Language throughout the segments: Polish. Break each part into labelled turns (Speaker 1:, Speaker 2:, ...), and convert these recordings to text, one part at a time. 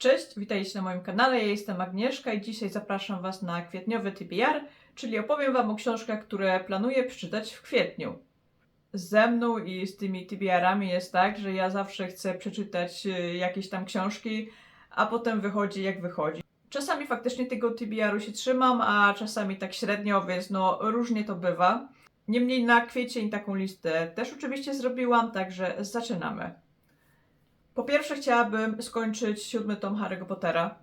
Speaker 1: Cześć, witajcie na moim kanale. Ja jestem Agnieszka i dzisiaj zapraszam Was na kwietniowy TBR, czyli opowiem Wam o książkach, które planuję przeczytać w kwietniu. Ze mną i z tymi TBR-ami jest tak, że ja zawsze chcę przeczytać y, jakieś tam książki, a potem wychodzi jak wychodzi. Czasami faktycznie tego TBR-u się trzymam, a czasami tak średnio, więc no różnie to bywa. Niemniej na kwiecień taką listę też oczywiście zrobiłam, także zaczynamy. Po pierwsze chciałabym skończyć siódmy tom Harry'ego Pottera.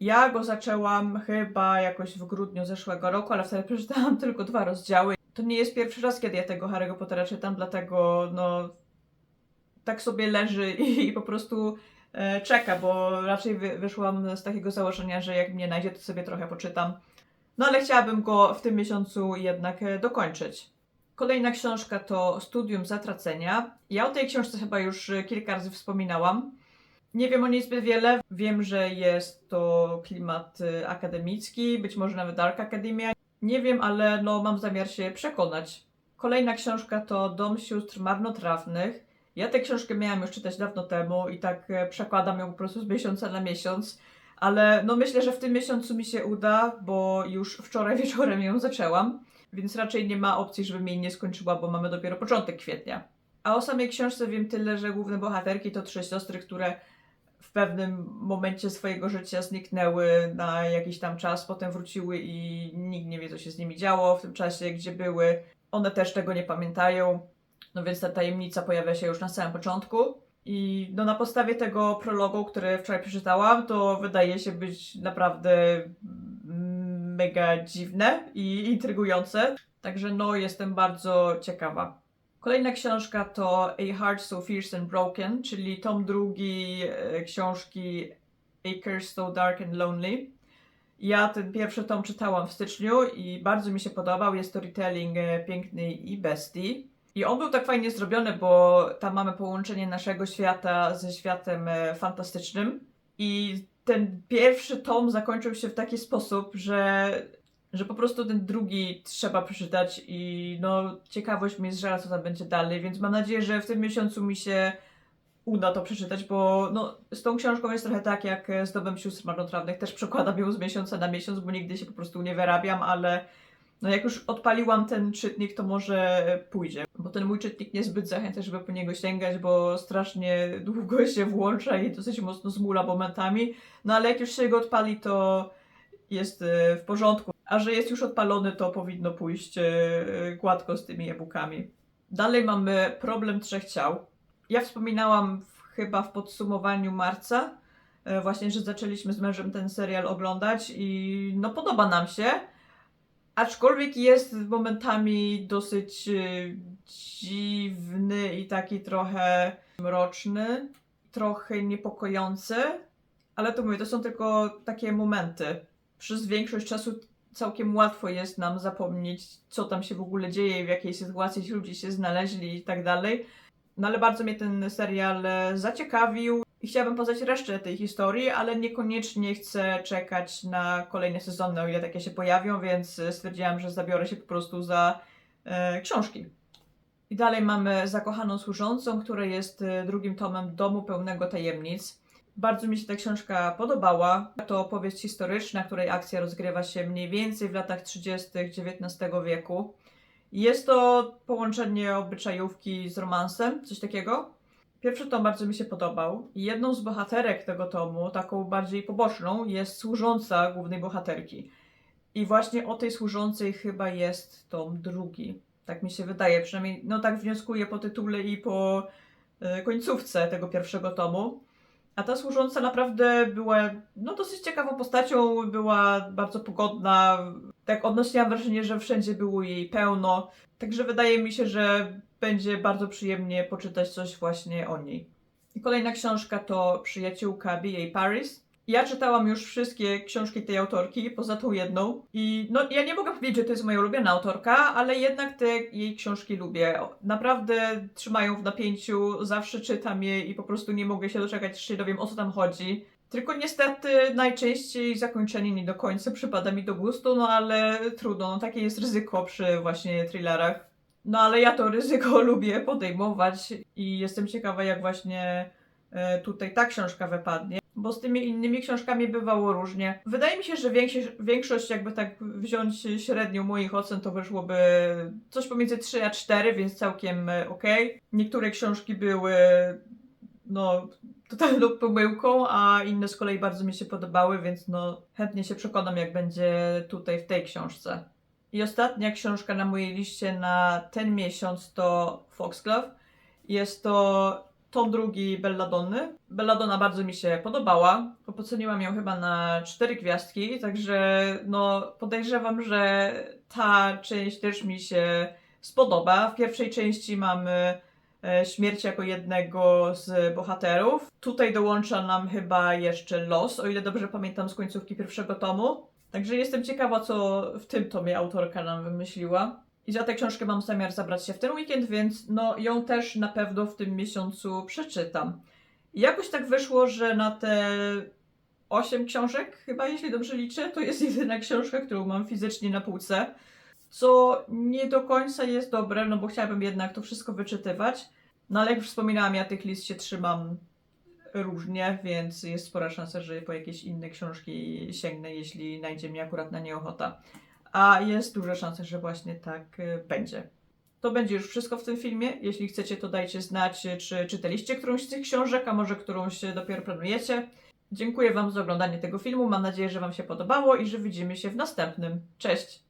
Speaker 1: Ja go zaczęłam chyba jakoś w grudniu zeszłego roku, ale wtedy przeczytałam tylko dwa rozdziały. To nie jest pierwszy raz, kiedy ja tego Harry'ego Pottera czytam, dlatego no tak sobie leży i, i po prostu e, czeka, bo raczej wy, wyszłam z takiego założenia, że jak mnie najdzie, to sobie trochę poczytam. No ale chciałabym go w tym miesiącu jednak e, dokończyć. Kolejna książka to Studium Zatracenia. Ja o tej książce chyba już e, kilka razy wspominałam. Nie wiem o niej zbyt wiele. Wiem, że jest to klimat e, akademicki, być może nawet Dark Academia. Nie wiem, ale no, mam zamiar się przekonać. Kolejna książka to Dom Sióstr Marnotrawnych. Ja tę książkę miałam już czytać dawno temu i tak e, przekładam ją po prostu z miesiąca na miesiąc. Ale no myślę, że w tym miesiącu mi się uda, bo już wczoraj wieczorem ją zaczęłam więc raczej nie ma opcji, żebym jej nie skończyła, bo mamy dopiero początek kwietnia. A o samej książce wiem tyle, że główne bohaterki to trzy siostry, które w pewnym momencie swojego życia zniknęły na jakiś tam czas, potem wróciły i nikt nie wie, co się z nimi działo w tym czasie, gdzie były. One też tego nie pamiętają, no więc ta tajemnica pojawia się już na samym początku. I no na podstawie tego prologu, który wczoraj przeczytałam, to wydaje się być naprawdę mega dziwne i intrygujące. Także no, jestem bardzo ciekawa. Kolejna książka to A Heart So Fierce and Broken, czyli tom drugi e, książki A Curse So Dark and Lonely. Ja ten pierwszy tom czytałam w styczniu i bardzo mi się podobał. Jest storytelling e, piękny i bestii. I on był tak fajnie zrobiony, bo tam mamy połączenie naszego świata ze światem e, fantastycznym. I ten pierwszy tom zakończył się w taki sposób, że, że po prostu ten drugi trzeba przeczytać i no ciekawość mnie zżera, co tam będzie dalej, więc mam nadzieję, że w tym miesiącu mi się uda to przeczytać, bo no, z tą książką jest trochę tak jak z Domem Sióstr Marnotrawnych, też przekładam ją z miesiąca na miesiąc, bo nigdy się po prostu nie wyrabiam, ale no jak już odpaliłam ten czytnik, to może pójdzie. Bo ten mój czytnik niezbyt zachęca, żeby po niego sięgać, bo strasznie długo się włącza i dosyć mocno zmula momentami. No ale jak już się go odpali, to jest e, w porządku. A że jest już odpalony, to powinno pójść e, gładko z tymi e-bookami. Dalej mamy problem trzech ciał. Ja wspominałam w, chyba w podsumowaniu marca, e, właśnie, że zaczęliśmy z mężem ten serial oglądać i no podoba nam się. Aczkolwiek jest momentami dosyć y, dziwny i taki trochę mroczny, trochę niepokojący, ale to mówię, to są tylko takie momenty. Przez większość czasu całkiem łatwo jest nam zapomnieć, co tam się w ogóle dzieje, w jakiej sytuacji ci ludzie się znaleźli i tak dalej. No ale bardzo mnie ten serial e, zaciekawił i chciałabym poznać resztę tej historii, ale niekoniecznie chcę czekać na kolejne sezony, o ile takie się pojawią, więc stwierdziłam, że zabiorę się po prostu za e, książki. I dalej mamy Zakochaną Służącą, która jest e, drugim tomem Domu Pełnego Tajemnic. Bardzo mi się ta książka podobała. To opowieść historyczna, której akcja rozgrywa się mniej więcej w latach 30. XIX wieku. Jest to połączenie obyczajówki z romansem, coś takiego. Pierwszy tom bardzo mi się podobał. Jedną z bohaterek tego tomu, taką bardziej poboczną, jest służąca głównej bohaterki. I właśnie o tej służącej chyba jest tom drugi. Tak mi się wydaje, przynajmniej no tak wnioskuję po tytule i po e, końcówce tego pierwszego tomu. A ta służąca naprawdę była no, dosyć ciekawą postacią, była bardzo pogodna. Tak odnosiłam wrażenie, że wszędzie było jej pełno. Także wydaje mi się, że będzie bardzo przyjemnie poczytać coś właśnie o niej. Kolejna książka to Przyjaciółka B.A. Paris. Ja czytałam już wszystkie książki tej autorki, poza tą jedną. I no, ja nie mogę powiedzieć, że to jest moja ulubiona autorka, ale jednak te jej książki lubię. Naprawdę trzymają w napięciu, zawsze czytam je i po prostu nie mogę się doczekać, aż się dowiem o co tam chodzi. Tylko niestety najczęściej zakończenie nie do końca przypada mi do gustu, no ale trudno, no takie jest ryzyko przy właśnie thrillerach. No ale ja to ryzyko lubię podejmować i jestem ciekawa, jak właśnie e, tutaj ta książka wypadnie. bo z tymi innymi książkami bywało różnie. Wydaje mi się, że większość, jakby tak wziąć średnią moich ocen, to wyszłoby coś pomiędzy 3 a 4, więc całkiem e, okej. Niektóre książki były no totalną pomyłką, a inne z kolei bardzo mi się podobały, więc no chętnie się przekonam, jak będzie tutaj w tej książce. I ostatnia książka na mojej liście na ten miesiąc to Foxglove. Jest to tom drugi Belladonny. Belladonna bardzo mi się podobała. Oceniłam ją chyba na cztery gwiazdki, także no podejrzewam, że ta część też mi się spodoba. W pierwszej części mamy śmierć jako jednego z bohaterów. Tutaj dołącza nam chyba jeszcze los, o ile dobrze pamiętam z końcówki pierwszego tomu. Także jestem ciekawa, co w tym tomie autorka nam wymyśliła. I za tę książkę mam zamiar zabrać się w ten weekend, więc no ją też na pewno w tym miesiącu przeczytam. I jakoś tak wyszło, że na te 8 książek, chyba jeśli dobrze liczę, to jest jedyna książka, którą mam fizycznie na półce. Co nie do końca jest dobre, no bo chciałabym jednak to wszystko wyczytywać. No ale jak już wspominałam, ja tych list się trzymam różnie, więc jest spora szansa, że po jakieś inne książki sięgnę, jeśli najdzie mi akurat na nie ochota. A jest duża szansa, że właśnie tak y, będzie. To będzie już wszystko w tym filmie. Jeśli chcecie, to dajcie znać, y, czy czytaliście którąś z tych książek, a może którąś y, dopiero planujecie. Dziękuję Wam za oglądanie tego filmu. Mam nadzieję, że Wam się podobało i że widzimy się w następnym. Cześć!